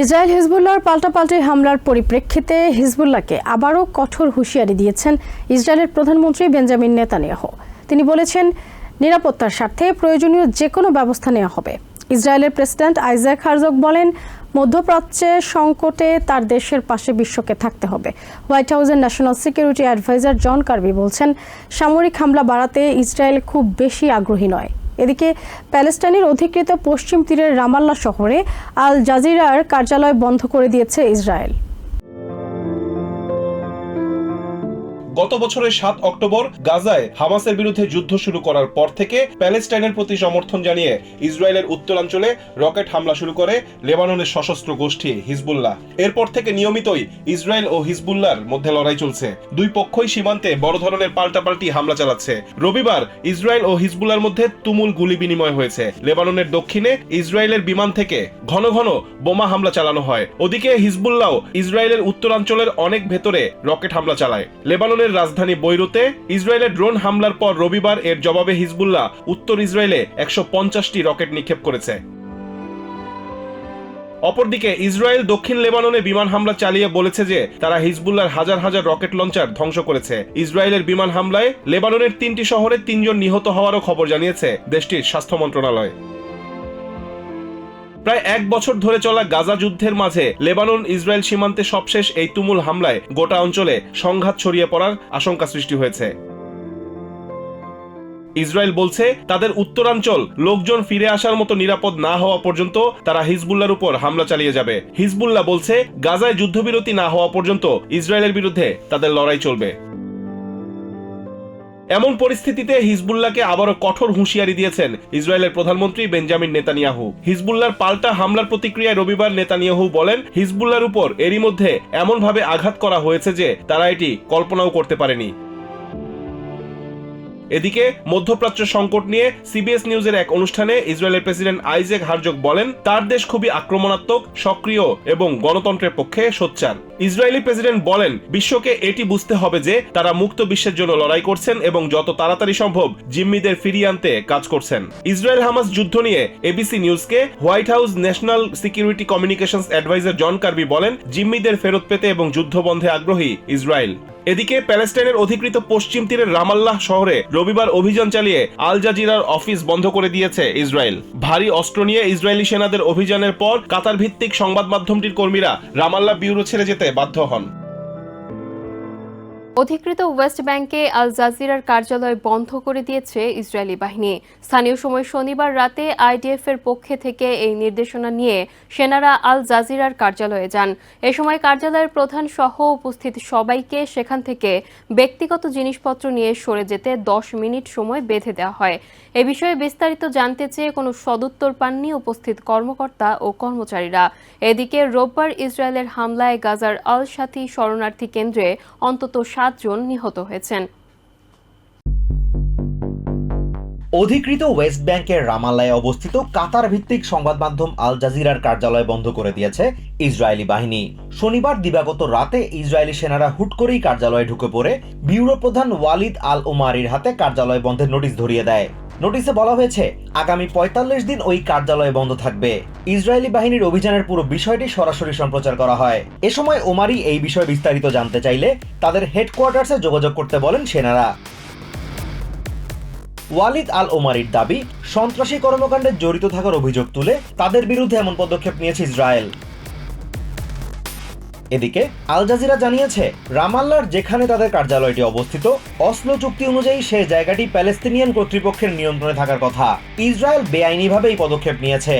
Israel হিজবুল্লাহর পাল্টাপাল্টি হামলার পরিপ্রেক্ষিতে হিজবুল্লাহকে আবারও কঠোর হুঁশিয়ারি দিয়েছেন ইসরায়েলের প্রধানমন্ত্রী বেঞ্জামিন নেতানিয়াহু। তিনি বলেছেন, নিরাপত্তার স্বার্থে প্রয়োজনীয় যে কোনো ব্যবস্থা নেওয়া হবে। ইসরায়েলের প্রেসিডেন্ট আইজাক হারজক বলেন মধ্যপ্রাচ্যের সংকটে তার দেশের পাশে বিশ্বকে থাকতে হবে। হোয়াইট হাউসের national security adviser John Kirby বলছেন, সামরিক হামলা বাড়াতে ইসরায়েল খুব বেশি আগ্রহী নয়। এদিকে প্যালেস্টাইনের অধিকৃত পশ্চিম তীরের রামাল্লা শহরে আল জাজিরার কার্যালয় বন্ধ করে দিয়েছে ইসরায়েল। গত বছরের সাত অক্টোবর গাজায় হামাসের বিরুদ্ধে যুদ্ধ শুরু করার পর থেকে প্যালেস্টাইনের প্রতি সমর্থন জানিয়ে ইসরায়েলের উত্তরাঞ্চলে রকেট হামলা শুরু করে লেবাননের সশস্ত্র গোষ্ঠী হিজবুল্লাহ। এরপর থেকে নিয়মিতই ইসরায়েল ও হিজবুল্লাহর মধ্যে লড়াই চলছে। দুই পক্ষই সীমান্তে বড় ধরনের পাল্টাপাল্টি হামলা চালাচ্ছে। রবিবার ইসরায়েল ও হিজবুল্লাহর মধ্যে তুমুল গুলি বিনিময় হয়েছে। লেবাননের দক্ষিণে ইসরায়েলের বিমান থেকে ঘন ঘন বোমা হামলা চালানো হয়। ওদিকে হিজবুল্লাহ ইসরায়েলের উত্তরাঞ্চলের অনেক ভেতরে রকেট হামলা চালায়। লেবাননের রাজধানী বৈরুতে ইসরায়েলের ড্রোন হামলার পর রবিবার এর জবাবে হিজবুল্লাহ উত্তর ইসরায়েলে একশো পঞ্চাশটি রকেট নিক্ষেপ করেছে। অপরদিকে ইসরায়েল দক্ষিণ লেবাননে বিমান হামলা চালিয়ে বলেছে যে তারা হিজবুল্লার হাজার হাজার রকেট লঞ্চার ধ্বংস করেছে। ইসরায়েলের বিমান হামলায় লেবাননের তিনটি শহরে তিনজন নিহত হওয়ারও খবর জানিয়েছে দেশটির স্বাস্থ্য মন্ত্রণালয়। প্রায় এক বছর ধরে চলা গাজা যুদ্ধের মাঝে লেবানন ইসরায়েল সীমান্তে সবশেষ এই তুমুল হামলায় গোটা অঞ্চলে সংঘাত ছড়িয়ে পড়ার আশঙ্কা সৃষ্টি হয়েছে। ইসরায়েল বলছে, তাদের উত্তরাঞ্চল লোকজন ফিরে আসার মতো নিরাপদ না হওয়া পর্যন্ত তারা হিজবুল্লার উপর হামলা চালিয়ে যাবে। হিজবুল্লাহ বলছে, গাজায় যুদ্ধবিরতি না হওয়া পর্যন্ত ইসরায়েলের বিরুদ্ধে তাদের লড়াই চলবে। এমন পরিস্থিতিতে হিজবুল্লাহকে আবারও কঠোর হুঁশিয়ারি দিয়েছেন ইসরায়েলের প্রধানমন্ত্রী বেঞ্জামিন নেতানিয়াহু। হিজবুল্লাহর পাল্টা হামলার প্রতিক্রিয়ায় রবিবার নেতানিয়াহু বলেন, হিজবুল্লাহর উপর এরই মধ্যে এমনভাবে আঘাত করা হয়েছে যে তারা এটি কল্পনাও করতে পারেনি। এদিকে মধ্যপ্রাচ্য সংকট নিয়ে সিবিএস নিউজের এক অনুষ্ঠানে ইসরায়েলের প্রেসিডেন্ট আইজেক হারজক বলেন, তার দেশ খুবই আক্রমণাত্মক, সক্রিয় এবং গণতন্ত্রের পক্ষে সোচ্চার। ইসরায়েলি প্রেসিডেন্ট বলেন, বিশ্বকে এটি বুঝতে হবে যে তারা মুক্ত বিশ্বের জন্য লড়াই করছেন এবং যত তাড়াতাড়ি সম্ভব জিম্মিদের ফিরিয়ে আনতে কাজ করছেন। ইসরায়েল হামাস যুদ্ধ নিয়ে এবিসি নিউজকে White House national security communications adviser John Kirby বলেন, জিম্মিদের ফেরত পেতে এবং যুদ্ধ বন্ধে আগ্রহী ইসরায়েল। এদিকে প্যালেস্টাইনের অধিকৃত পশ্চিম তীরের রামাল্লাহ শহরে রবিবার অভিযান চালিয়ে আল জাজিরার অফিস বন্ধ করে দিয়েছে ইসরায়েল। ভারী অস্ত্র নিয়ে ইসরায়েলি সেনাদের অভিযানের পর কাতার ভিত্তিক সংবাদ মাধ্যমটির কর্মীরা রামাল্লাহ ব্যুরো ছেড়ে যেতে বাধ্য হন। অধিকৃত ওয়েস্ট ব্যাংকে আল জাজিরার কার্যালয় বন্ধ করে দিয়েছে ইসরায়েলি বাহিনী। স্থানীয় সময় শনিবার রাতে আইডিএফ এর পক্ষে থেকে এই নির্দেশনা নিয়ে সেনারা আল জাজিরার কার্যালয়ে যান। এ সময় কার্যালয়ের প্রধান সহ উপস্থিত সবাইকে সেখান থেকে ব্যক্তিগত জিনিসপত্র নিয়ে সরে যেতে দশ মিনিট সময় বেঁধে দেওয়া হয়। এ বিষয়ে বিস্তারিত জানতে চেয়ে কোনো সদুত্তর পাননি উপস্থিত কর্মকর্তা ও কর্মচারীরা। এদিকে রোববার ইসরায়েলের হামলায় গাজার আল সাথী শরণার্থী কেন্দ্রে অন্তত সাতজন নিহত হয়েছেন। অধিকৃত ওয়েস্ট ব্যাংকের রামাল্লায় অবস্থিত কাতার ভিত্তিক সংবাদ মাধ্যম আল জাজিরার কার্যালয় বন্ধ করে দিয়েছে ইসরায়েলি বাহিনী। শনিবার দিবাগত রাতে ইসরায়েলি সেনারা হুট করেই কার্যালয়ে ঢুকে পড়ে। ব্যুরো প্রধান ওয়ালিদ আল ওমারির হাতে কার্যালয় বন্ধের নোটিশ ধরিয়ে দেয়। নোটিশে বলা হয়েছে, আগামী পঁয়তাল্লিশ দিন ওই কার্যালয় বন্ধ থাকবে। ইসরায়েলি বাহিনীর অভিযানের পুরো বিষয়টি সরাসরি সম্প্রচার করা হয়। এ সময় ওমারি এই বিষয়ে বিস্তারিত জানতে চাইলে তাদের হেডকোয়ার্টার্সে যোগাযোগ করতে বলেন সেনারা। ওয়ালিদ আল ওমারির দাবি, সন্ত্রাসী কর্মকাণ্ডে জড়িত থাকার অভিযোগ তুলে তাদের বিরুদ্ধে এমন পদক্ষেপ নিয়েছে ইসরায়েল। এদিকে আল জাজিরা জানিয়েছে, রামাল্লার যেখানে তাদের কার্যালয়টি অবস্থিত, অসলো চুক্তি অনুযায়ী সে জায়গাটি প্যালেস্তিনিয়ান কর্তৃপক্ষের নিয়ন্ত্রণে থাকার কথা ইসরায়েল বেআইনিভাবে এই পদক্ষেপ নিয়েছে।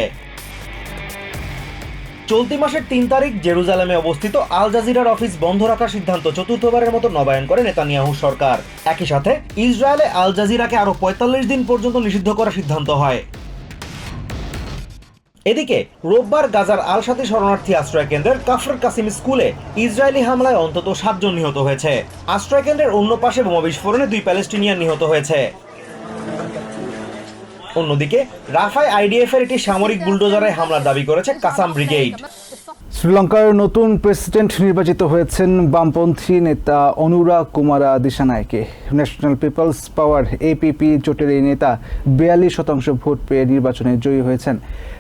চলতি মাসের তিন তারিখ জেরুজালেমে অবস্থিত আল জাজিরার অফিস বন্ধ রাখার সিদ্ধান্ত চতুর্থবারের মতো নবায়ন করে নেতানিয়াহু সরকার। একই সাথে, ইসরায়েলে আল জাজিরাকে আরও পঁয়তাল্লিশ দিন পর্যন্ত নিষিদ্ধ করার সিদ্ধান্ত হয়। এদিকে, রোববার গাজার আলসাদি শরণার্থী আশ্রয় কেন্দ্রের কাফর কাসিম স্কুলে ইসরায়েলি হামলায় অন্তত সাতজন নিহত হয়েছে। আশ্রয় কেন্দ্রের অন্য পাশে বোমা বিস্ফোরণে দুই প্যালেস্টিনিয়ান নিহত হয়েছে। অন্যদিকে, রাফায় আইডিএফ এর একটি সামরিক বুলডোজারে হামলার দাবি করেছে কাসাম ব্রিগেড। শ্রীলঙ্কার নতুন প্রেসিডেন্ট নির্বাচিত হয়েছেন বামপন্থী নেতা Anura Kumara Dissanayake National People's Power NPP জোটের এই নেতা বিয়াল্লিশ শতাংশ ভোট পেয়ে নির্বাচনে জয়ী হয়েছেন।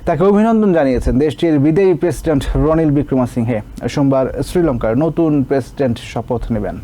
তাকে অভিনন্দন জানিয়েছেন দেশটির বিদায়ী প্রেসিডেন্ট রনিল বিক্রমাসিংহে। সোমবার শ্রীলঙ্কার নতুন প্রেসিডেন্ট শপথ নেবেন।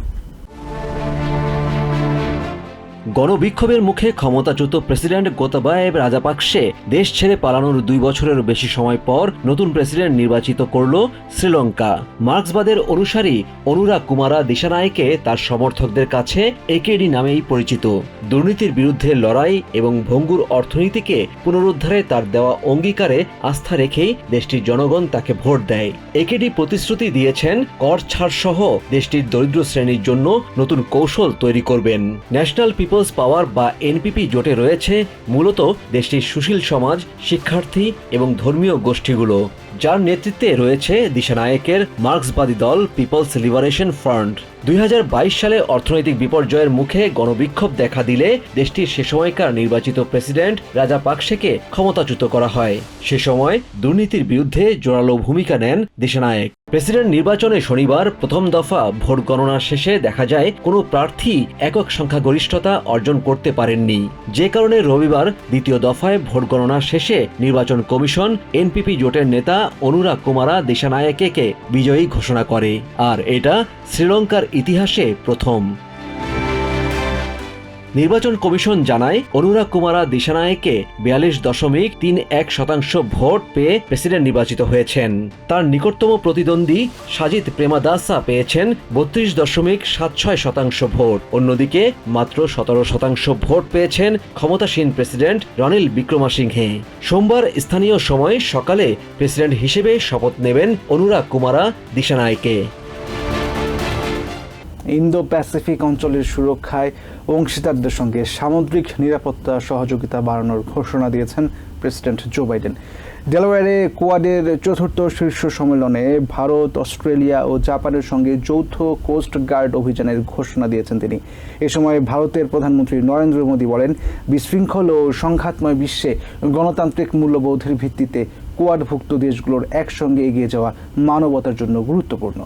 গণবিক্ষোভের মুখে ক্ষমতাচ্যুত প্রেসিডেন্ট গোতাবায়েব রাজাপাকসে দেশ ছেড়ে পালানোর দুই বছরের বেশি সময় পর নতুন প্রেসিডেন্ট নির্বাচিত করল শ্রীলঙ্কা। মার্ক্সবাদের অনুসারী অনুরাগ কুমারা দিশানায়কে তার সমর্থকদের কাছে একেডি নামেই পরিচিত। দুর্নীতির বিরুদ্ধে লড়াই এবং ভঙ্গুর অর্থনীতিকে পুনরুদ্ধারে তার দেওয়া অঙ্গীকারে আস্থা রেখেই দেশটির জনগণ তাকে ভোট দেয়। একেডি প্রতিশ্রুতি দিয়েছেন, কর ছাড় সহ দেশটির দরিদ্র শ্রেণির জন্য নতুন কৌশল তৈরি করবেন। ন্যাশনাল পিপলস পাওয়ার বা এনপিপি জোটে রয়েছে মূলত দেশটির সুশীল সমাজ শিক্ষার্থী এবং ধর্মীয় গোষ্ঠীগুলো। যার নেতৃত্বে রয়েছে দিশানায়কের মার্ক্সবাদী দল পিপলস লিবারেশন ফ্রন্ট। দুই হাজার বাইশ সালে অর্থনৈতিক বিপর্যয়ের মুখে গণবিক্ষোভ দেখা দিলে দেশটির সে সময়কার নির্বাচিত প্রেসিডেন্ট রাজা পাকসেকে ক্ষমতাচ্যুত করা হয়। সে সময় দুর্নীতির বিরুদ্ধে জোরালো ভূমিকা নেন দিশানায়েক প্রেসিডেন্ট নির্বাচনে শনিবার প্রথম দফা ভোট গণনা শেষে দেখা যায়, কোনো প্রার্থী একক সংখ্যাগরিষ্ঠতা অর্জন করতে পারেননি। যে কারণে রবিবার দ্বিতীয় দফায় ভোট গণনা শেষে নির্বাচন কমিশন এনপিপি জোটের নেতা অনুরাগ কুমারা দেশানায়কে বিজয়ী ঘোষণা করে। আর এটা শ্রীলঙ্কার ইতিহাসে প্রথম। নির্বাচন কমিশন জানায়, অনুরাগ কুমারা দিশানায়কে বিয়াল্লিশ দশমিক তিন এক শতাংশ ভোট পেয়ে প্রেসিডেন্ট নির্বাচিত হয়েছেন। তার নিকটতম প্রতিদ্বন্দ্বী সাজিদ প্রেমাদাসা পেয়েছেন বত্রিশ দশমিক সাত ছয় শতাংশ ভোট। অন্যদিকে মাত্র সতেরো শতাংশ ভোট পেয়েছেন ক্ষমতাসীন প্রেসিডেন্ট রনিল বিক্রমাসিংহে। সোমবার স্থানীয় সময় সকালে প্রেসিডেন্ট হিসেবে শপথ নেবেন অনুরাগ কুমারা দিশানায়কে। ইন্দো প্যাসিফিক অঞ্চলের সুরক্ষায় অংশীদারদের সঙ্গে সামুদ্রিক নিরাপত্তা সহযোগিতা বাড়ানোর ঘোষণা দিয়েছেন প্রেসিডেন্ট জো বাইডেন। ডেলাওয়ারে কোয়াডের চতুর্থ শীর্ষ সম্মেলনে ভারত, অস্ট্রেলিয়া ও জাপানের সঙ্গে যৌথ কোস্ট গার্ড অভিযানের ঘোষণা দিয়েছেন তিনি। এ সময় ভারতের প্রধানমন্ত্রী নরেন্দ্র মোদী বলেন, বিশৃঙ্খল ও সংঘাতময় বিশ্বে গণতান্ত্রিক মূল্যবোধের ভিত্তিতে কোয়াডভুক্ত দেশগুলোর একসঙ্গে এগিয়ে যাওয়া মানবতার জন্য গুরুত্বপূর্ণ।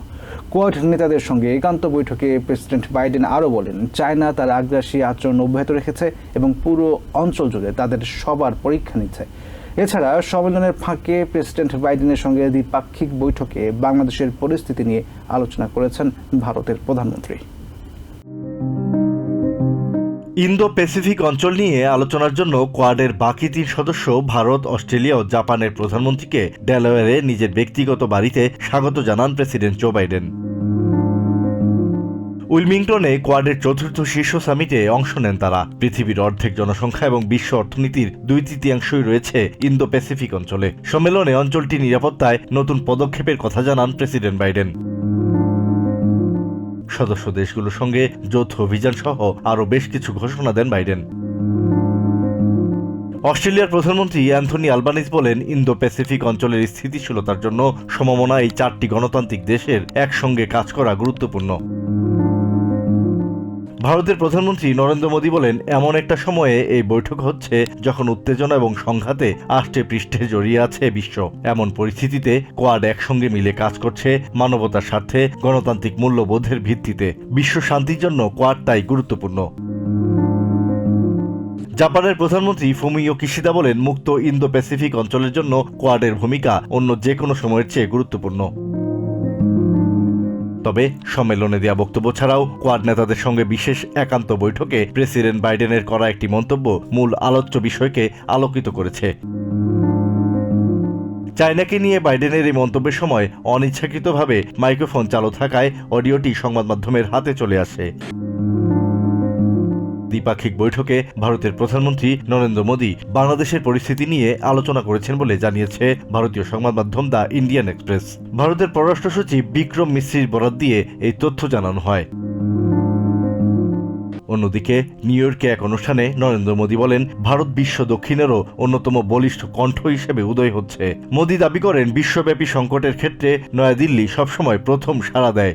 কোয়াড নেতাদের সঙ্গে একান্ত বৈঠকে প্রেসিডেন্ট বাইডেন আরও বলেন, চায়না তার আগ্রাসী আচরণ অব্যাহত রেখেছে এবং পুরো অঞ্চল জুড়ে তাদের সবার পরীক্ষা নিচ্ছে। এছাড়া সম্মেলনের ফাঁকে প্রেসিডেন্ট বাইডেনের সঙ্গে দ্বিপাক্ষিক বৈঠকে বাংলাদেশের পরিস্থিতি নিয়ে আলোচনা করেছেন ভারতের প্রধানমন্ত্রী। ইন্দো প্যাসিফিক অঞ্চল নিয়ে আলোচনার জন্য কোয়াডের বাকি তিন সদস্য ভারত, অস্ট্রেলিয়া ও জাপানের প্রধানমন্ত্রীকে ডেলাওয়ারে নিজের ব্যক্তিগত বাড়িতে স্বাগত জানান প্রেসিডেন্ট জো বাইডেন। উইলমিংটনে কোয়াডের চতুর্থ শীর্ষ সামিটে অংশ নেন তারা। পৃথিবীর অর্ধেক জনসংখ্যা এবং বিশ্ব অর্থনীতির দুই তৃতীয়াংশই রয়েছে ইন্দো প্যাসিফিক অঞ্চলে। সম্মেলনে অঞ্চলটি নিরাপত্তায় নতুন পদক্ষেপের কথা জানান প্রেসিডেন্ট বাইডেন। সদস্য দেশগুলোর সঙ্গে যৌথ অভিযান সহ আরও বেশ কিছু ঘোষণা দেন বাইডেন। অস্ট্রেলিয়ার প্রধানমন্ত্রী অ্যান্থনি আলবানিস বলেন ইন্দো প্যাসিফিক অঞ্চলের স্থিতিশীলতার জন্য সমমনা এই চারটি গণতান্ত্রিক দেশের একসঙ্গে কাজ করা গুরুত্বপূর্ণ। ভারতের প্রধানমন্ত্রী নরেন্দ্র মোদী বলেন, এমন একটা সময়ে এই বৈঠক হচ্ছে যখন উত্তেজনা এবং সংঘাতে আষ্টে পৃষ্ঠে জড়িয়ে আছে বিশ্ব। এমন পরিস্থিতিতে কোয়াড একসঙ্গে মিলে কাজ করছে মানবতার স্বার্থে, গণতান্ত্রিক মূল্যবোধের ভিত্তিতে। বিশ্ব শান্তির জন্য কোয়াড তাই গুরুত্বপূর্ণ। জাপানের প্রধানমন্ত্রী ফুমিও কিশিদা বলেন, মুক্ত ইন্দো প্যাসিফিক অঞ্চলের জন্য কোয়াডের ভূমিকা অন্য যে কোনো সময়ের চেয়ে গুরুত্বপূর্ণ। তবে সম্মেলনে দেওয়া বক্তব্য ছাড়াও কোয়াড নেতাদের সঙ্গে বিশেষ একান্ত বৈঠকে প্রেসিডেন্ট বাইডেনের করা একটি মন্তব্য মূল আলোচ্য বিষয়কে আলোকিত করেছে। চায়নাকে নিয়ে বাইডেনের এই মন্তব্যের সময় অনিচ্ছাকৃতভাবে মাইক্রোফোন চালু থাকায় অডিওটি সংবাদ মাধ্যমের হাতে চলে আসে। দ্বিপাক্ষিক বৈঠকে ভারতের প্রধানমন্ত্রী নরেন্দ্র মোদী বাংলাদেশের পরিস্থিতি নিয়ে আলোচনা করেছেন বলে জানিয়েছে ভারতীয় সংবাদ মাধ্যম দ্য ইন্ডিয়ান এক্সপ্রেস। ভারতের পররাষ্ট্র সচিব বিক্রম মিশ্রির বরাত দিয়ে এই তথ্য জানানো হয়। অন্যদিকে, নিউ ইয়র্কে এক অনুষ্ঠানে নরেন্দ্র মোদী বলেন, ভারত বিশ্ব দক্ষিণেরও অন্যতম বলিষ্ঠ কণ্ঠ হিসেবে উদয় হচ্ছে। মোদী দাবি করেন, বিশ্বব্যাপী সংকটের ক্ষেত্রে নয়াদিল্লি সবসময় প্রথম সাড়া দেয়।